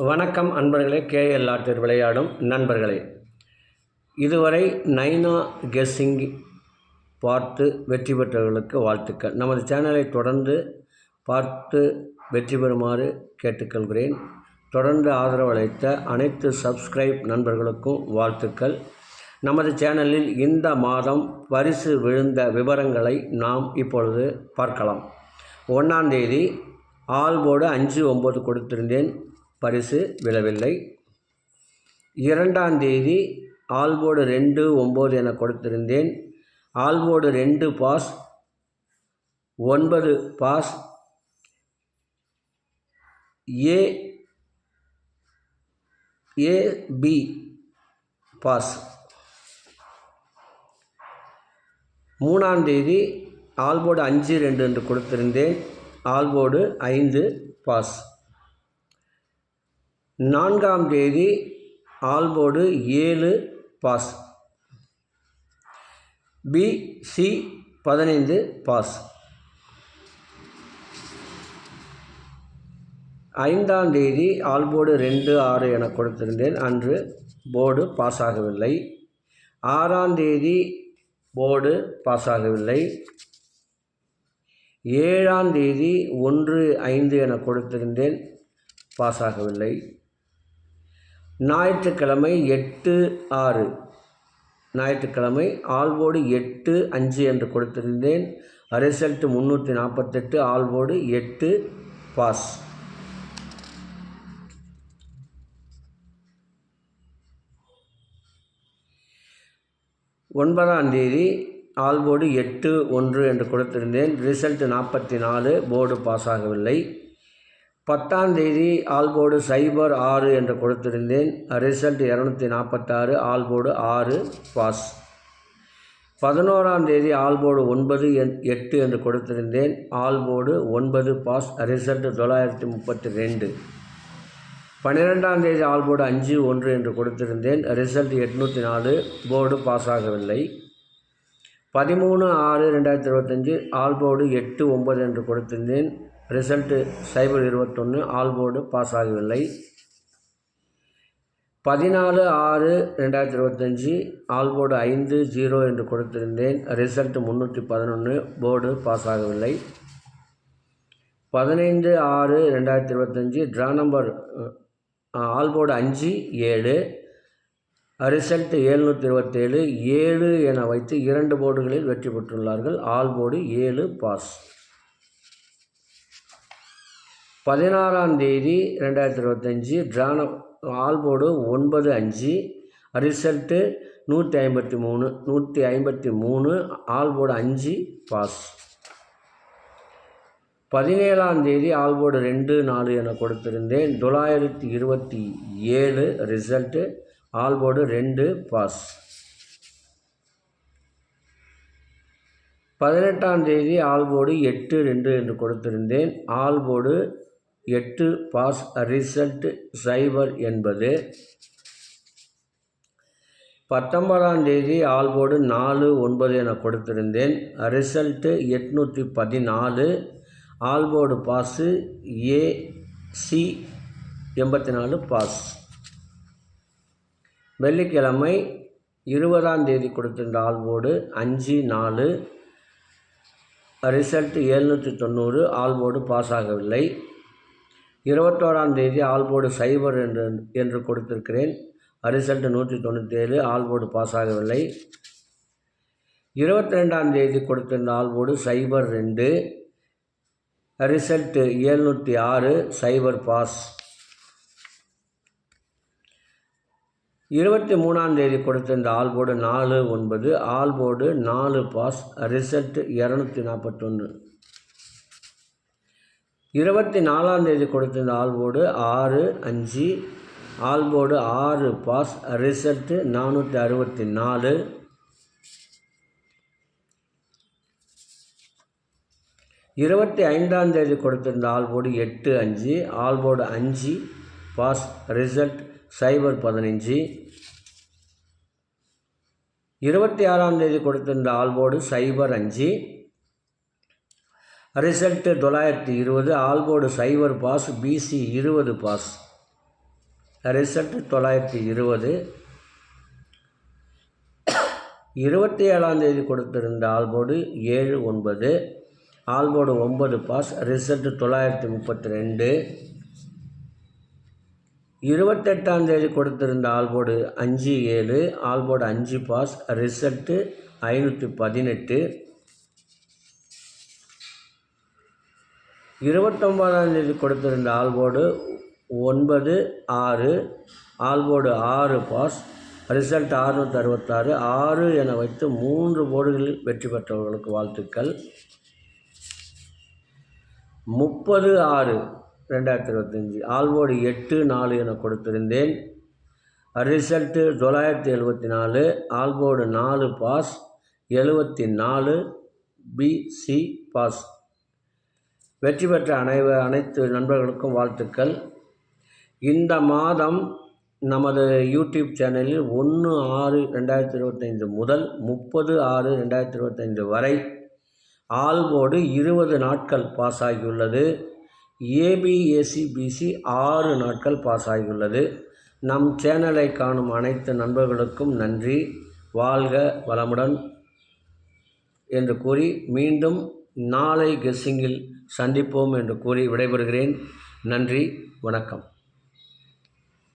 வணக்கம் அன்பர்களே கேஎல் ஆற்றில் விளையாடும் நண்பர்களே. இதுவரை நைனா கெஸ்ஸிங் பார்த்து வெற்றி பெற்றவர்களுக்கு வாழ்த்துக்கள். நமது சேனலை தொடர்ந்து பார்த்து வெற்றி பெறுமாறு கேட்டுக்கொள்கிறேன். தொடர்ந்து ஆதரவு அளித்த அனைத்து சப்ஸ்கிரைப் நண்பர்களுக்கும் வாழ்த்துக்கள். நமது சேனலில் இந்த மாதம் பரிசு விழுந்த விவரங்களை நாம் இப்பொழுது பார்க்கலாம். ஒன்றாம் தேதி ஆல் அஞ்சு ஒம்பது கொடுத்திருந்தேன். பரிசு விழவில்லை. இரண்டாம் தேதி ஆல்போர்டு ரெண்டு ஒம்பது என கொடுத்திருந்தேன். ஆல்போர்டு ரெண்டு பாஸ் ஒன்பது பாஸ் ஏ ஏபி பாஸ். மூணாம் தேதி ஆல்போர்டு அஞ்சு ரெண்டு என்று கொடுத்திருந்தேன். ஆல்போர்டு ஐந்து பாஸ். நான்காம் தேதி ஆல்போர்டு ஏழு பாஸ். பி சி பதினைந்து பாஸ். ஐந்தாம் தேதி ஆல்போர்டு ரெண்டு ஆறு என கொடுத்திருந்தேன். அன்று போர்டு பாஸ் ஆகவில்லை. ஆறாம் தேதி போர்டு பாஸ் ஆகவில்லை. ஏழாம் தேதி ஒன்று ஐந்து என கொடுத்திருந்தேன். பாஸ் ஆகவில்லை. ஞாயிற்றுக்கிழமை எட்டு ஆறு. ஞாயிற்றுக்கிழமை ஆல்போர்டு எட்டு அஞ்சு என்று கொடுத்திருந்தேன். ரிசல்ட் முந்நூற்றி நாற்பத்தெட்டு ஆல்போர்டு எட்டு பாஸ். ஒன்பதாம் தேதி ஆல்போர்டு எட்டு ஒன்று என்று கொடுத்திருந்தேன். ரிசல்ட் நாற்பத்தி நாலு போர்டு பாஸ் ஆகவில்லை. பத்தாம் தேதி ஆல்போர்டு சைபர் ஆறு என்று கொடுத்திருந்தேன். ரிசல்ட் இரநூத்தி நாற்பத்தாறு ஆல்போர்டு ஆறு பாஸ். பதினோராம் தேதி ஆல்போர்டு ஒன்பது என் எட்டு என்று கொடுத்திருந்தேன். ஆல்போர்டு ஒன்பது பாஸ் ரிசல்ட் தொள்ளாயிரத்தி முப்பத்தி ரெண்டு பன்னிரெண்டாம் தேதி ஆல்போர்டு அஞ்சு ஒன்று என்று கொடுத்திருந்தேன். ரிசல்ட் எட்நூற்றி நாலு போர்டு பாஸ் ஆகவில்லை பதிமூணு ஆறு ரெண்டாயிரத்தி இருபத்தஞ்சி ஆல்போர்டு எட்டு ஒன்பது என்று கொடுத்திருந்தேன். ரிசல்ட்டு சைபர் இருபத்தொன்று ஆல்போர்டு பாஸ் ஆகவில்லை. பதினாலு ஆறு ரெண்டாயிரத்தி இருபத்தஞ்சி ஆல்போர்டு ஐந்து ஜீரோ என்று கொடுத்திருந்தேன். ரிசல்ட் முந்நூற்றி பதினொன்று போர்டு பாஸ் ஆகவில்லை. பதினைந்து ஆறு ரெண்டாயிரத்தி இருபத்தஞ்சி ட்ரா நம்பர் ஆல்போர்டு அஞ்சு ஏழு. ரிசல்ட் ஏழ்நூற்றி இருபத்தேழு ஏழு என வைத்து இரண்டு போர்டுகளில் வெற்றி பெற்றுள்ளார்கள். ஆல் போர்டு ஏழு பாஸ். பதினாறாம் தேதி ரெண்டாயிரத்தி இருபத்தஞ்சி ட்ரான ஆல்போர்டு ஒன்பது அஞ்சு ரிசல்ட்டு நூற்றி ஐம்பத்தி மூணு நூற்றி ஐம்பத்தி மூணு ஆல்போர்டு அஞ்சு பாஸ் பதினேழாம் தேதி ஆல்போர்டு ரெண்டு நாலு என கொடுத்திருந்தேன். தொள்ளாயிரத்தி இருபத்தி ஏழு ரிசல்ட்டு ஆல்போர்டு ரெண்டு பாஸ் பதினெட்டாம் தேதி ஆல்போர்டு எட்டு ரெண்டு என்று கொடுத்திருந்தேன். ஆல்போர்டு எட்டு பாஸ் ரிசல்ட் சைபர் என்பது பத்தொன்பதாம் தேதி ஆல்போர்டு நாலு ஒன்பது என கொடுத்திருந்தேன். ரிசல்ட்டு எட்நூற்றி பதினாலு ஆல்போர்டு பாஸு ஏசி எண்பத்தி நாலு பாஸ். வெள்ளிக்கிழமை இருபதாம் தேதி கொடுத்திருந்த ஆல்போர்டு அஞ்சு நாலு ரிசல்ட் எழுநூற்றி தொண்ணூறு ஆல்போர்டு பாஸ் ஆகவில்லை. இருபத்தோராம் தேதி ஆல்போர்டு சைபர் என்று என்று கொடுத்திருக்கிறேன். ரிசல்ட்டு நூற்றி தொண்ணூற்றி ஏழு ஆல்போர்டு பாஸ் ஆகவில்லை இருபத்தி ரெண்டாம் தேதி கொடுத்திருந்த ஆல்போர்டு சைபர் ரெண்டு ரிசல்ட்டு ஏழ்நூற்றி ஆறு சைபர் பாஸ். இருபத்தி மூணாம் தேதி கொடுத்திருந்த ஆல்போர்டு நாலு ஒன்பது ஆல்போர்டு நாலு பாஸ் ரிசல்ட் இரநூத்தி நாற்பத்தொன்று இருபத்தி நாலாம் தேதி கொடுத்திருந்த ஆல்போர்டு ஆறு அஞ்சு ஆல்போர்டு ஆறு பாஸ் ரிசல்ட்டு நானூற்றி அறுபத்தி நாலு இருபத்தி ஐந்தாம் தேதி கொடுத்திருந்த ஆல்போர்டு எட்டு அஞ்சு ஆல்போர்டு அஞ்சு பாஸ் ரிசல்ட் சைபர் பதினஞ்சு. இருபத்தி ஆறாம் தேதி கொடுத்திருந்த ஆல்போர்டு சைபர் அஞ்சு. ரிசல்ட்டு தொள்ளாயிரத்தி இருபது all board cipher pass BC இருபது பாஸ் ரிசல்ட்டு தொள்ளாயிரத்தி இருபது. இருபத்தி ஏழாம் தேதி கொடுத்திருந்த ஆல்போர்டு ஏழு ஒன்பது ஆல்போர்டு ஒன்பது பாஸ் ரிசல்ட்டு தொள்ளாயிரத்தி முப்பத்தி ரெண்டு. இருபத்தெட்டாம் தேதி கொடுத்திருந்த ஆல்போர்டு அஞ்சு ஏழு ஆல்போர்டு அஞ்சு பாஸ் ரிசல்ட்டு ஐநூற்றி பதினெட்டு. இருபத்தொம்போதாம் தேதி கொடுத்திருந்த ஆல்போர்டு ஒன்பது ஆறு ஆல்போர்டு ஆறு பாஸ் ரிசல்ட் ஆறுநூற்றி அறுபத்தாறு ஆறு என வைத்து மூன்று போர்டுகளில் வெற்றி பெற்றவர்களுக்கு வாழ்த்துக்கள். முப்பது ஆறு ரெண்டாயிரத்தி இருபத்தஞ்சி ஆல்போர்டு எட்டு நாலு என கொடுத்திருந்தேன். ரிசல்ட்டு தொள்ளாயிரத்தி எழுபத்தி நாலு ஆல்போர்டு நாலு பாஸ் எழுபத்தி நாலு பிசி பாஸ். வெற்றி பெற்ற அனைவ அனைத்து நண்பர்களுக்கும் வாழ்த்துக்கள். இந்த மாதம் நமது யூடியூப் சேனலில் ஒன்று ஆறு ரெண்டாயிரத்தி இருபத்தைந்து முதல் முப்பது ஆறு ரெண்டாயிரத்தி இருபத்தைந்து வரை ஆல்போர்டு இருபது நாட்கள் பாஸ் ஆகியுள்ளது ஏபிஎஸ்சிபிசி ஆறு நாட்கள் பாஸ் ஆகியுள்ளது நம் சேனலை காணும் அனைத்து நண்பர்களுக்கும் நன்றி. வாழ்க வளமுடன் என்று கூறி மீண்டும் நாளை கெஸ்ஸிங்கில் சந்திப்போம் என்று கூறி விடைபெறுகிறேன். நன்றி வணக்கம்.